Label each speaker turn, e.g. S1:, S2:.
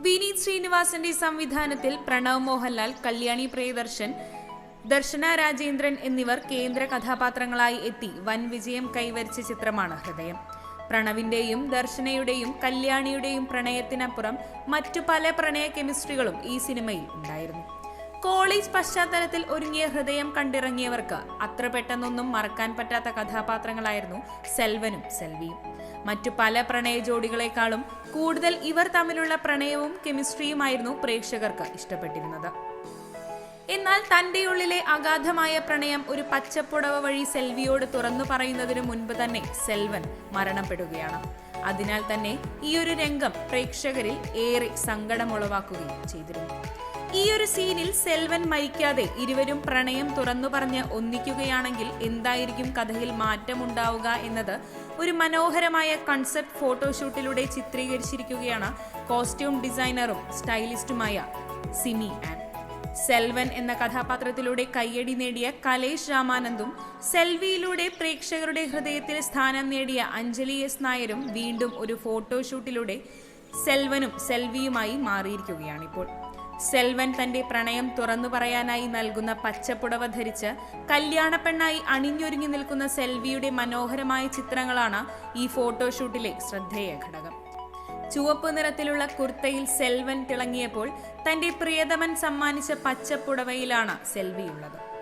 S1: വിനീത് ശ്രീനിവാസന്റെ സംവിധാനത്തിൽ പ്രണവ് മോഹൻലാൽ കല്യാണി പ്രിയദർശൻ ദർശന രാജേന്ദ്രൻ എന്നിവർ കേന്ദ്ര കഥാപാത്രങ്ങളായി എത്തി. വൻ വിജയം കൈവരിച്ച ചിത്രമാണ് ഹൃദയം. പ്രണവിന്റെയും ദർശനയുടെയും കല്യാണിയുടെയും പ്രണയത്തിനപ്പുറം മറ്റു പല പ്രണയ കെമിസ്ട്രികളും ഈ സിനിമയിൽ ഉണ്ടായിരുന്നു. കോളേജ് പശ്ചാത്തലത്തിൽ ഒരുങ്ങിയ ഹൃദയം കണ്ടിറങ്ങിയവർക്ക് അത്ര പെട്ടെന്നൊന്നും മറക്കാൻ പറ്റാത്ത കഥാപാത്രങ്ങളായിരുന്നു സെൽവനും സെൽവിയും. മറ്റു പല പ്രണയ ജോഡികളെക്കാളും കൂടുതൽ ഇവർ തമ്മിലുള്ള പ്രണയവും കെമിസ്ട്രിയുമായിരുന്നു പ്രേക്ഷകർക്ക് ഇഷ്ടപ്പെട്ടിരുന്നത്. എന്നാൽ തന്റെ ഉള്ളിലെ അഗാധമായ പ്രണയം ഒരു പച്ചപ്പുടവ വഴി സെൽവിയോട് തുറന്നു പറയുന്നതിനു മുൻപ് തന്നെ സെൽവൻ മരണപ്പെടുകയാണ്. അതിനാൽ തന്നെ ഈ ഒരു രംഗം പ്രേക്ഷകരിൽ ഏറെ സങ്കടമുളവാക്കുകയും ചെയ്തിരുന്നു. ഈ ഒരു സീനിൽ സെൽവൻ മരിക്കാതെ ഇരുവരും പ്രണയം തുറന്നു പറഞ്ഞ് ഒന്നിക്കുകയാണെങ്കിൽ എന്തായിരിക്കും കഥയിൽ മാറ്റമുണ്ടാവുക എന്നത് ഒരു മനോഹരമായ കൺസെപ്റ്റ് ഫോട്ടോഷൂട്ടിലൂടെ ചിത്രീകരിച്ചിരിക്കുകയാണ് കോസ്റ്റ്യൂം ഡിസൈനറും സ്റ്റൈലിസ്റ്റുമായ സിമി ആൻ സെൽവൻ എന്ന കഥാപാത്രത്തിലൂടെ കയ്യടി നേടിയ കലേഷ് രാമാനന്ദും സെൽവിയിലൂടെ പ്രേക്ഷകരുടെ ഹൃദയത്തിൽ സ്ഥാനം നേടിയ അഞ്ജലി എസ് നായരും വീണ്ടും ഒരു ഫോട്ടോഷൂട്ടിലൂടെ സെൽവനും സെൽവിയുമായി മാറിയിരിക്കുകയാണിപ്പോൾ. സെൽവൻ തന്റെ പ്രണയം തുറന്നു പറയാനായി നൽകുന്ന പച്ചപ്പുടവ ധരിച്ച് കല്യാണപ്പെണ്ണായി അണിഞ്ഞൊരുങ്ങി നിൽക്കുന്ന സെൽവിയുടെ മനോഹരമായ ചിത്രങ്ങളാണ് ഈ ഫോട്ടോഷൂട്ടിലെ ശ്രദ്ധേയ ഘടകം. ചുവപ്പ് നിറത്തിലുള്ള കുർത്തയിൽ സെൽവൻ തിളങ്ങിയപ്പോൾ തന്റെ പ്രിയതമൻ സമ്മാനിച്ച പച്ചപ്പുടവയിലാണ് സെൽവിയുള്ളത്.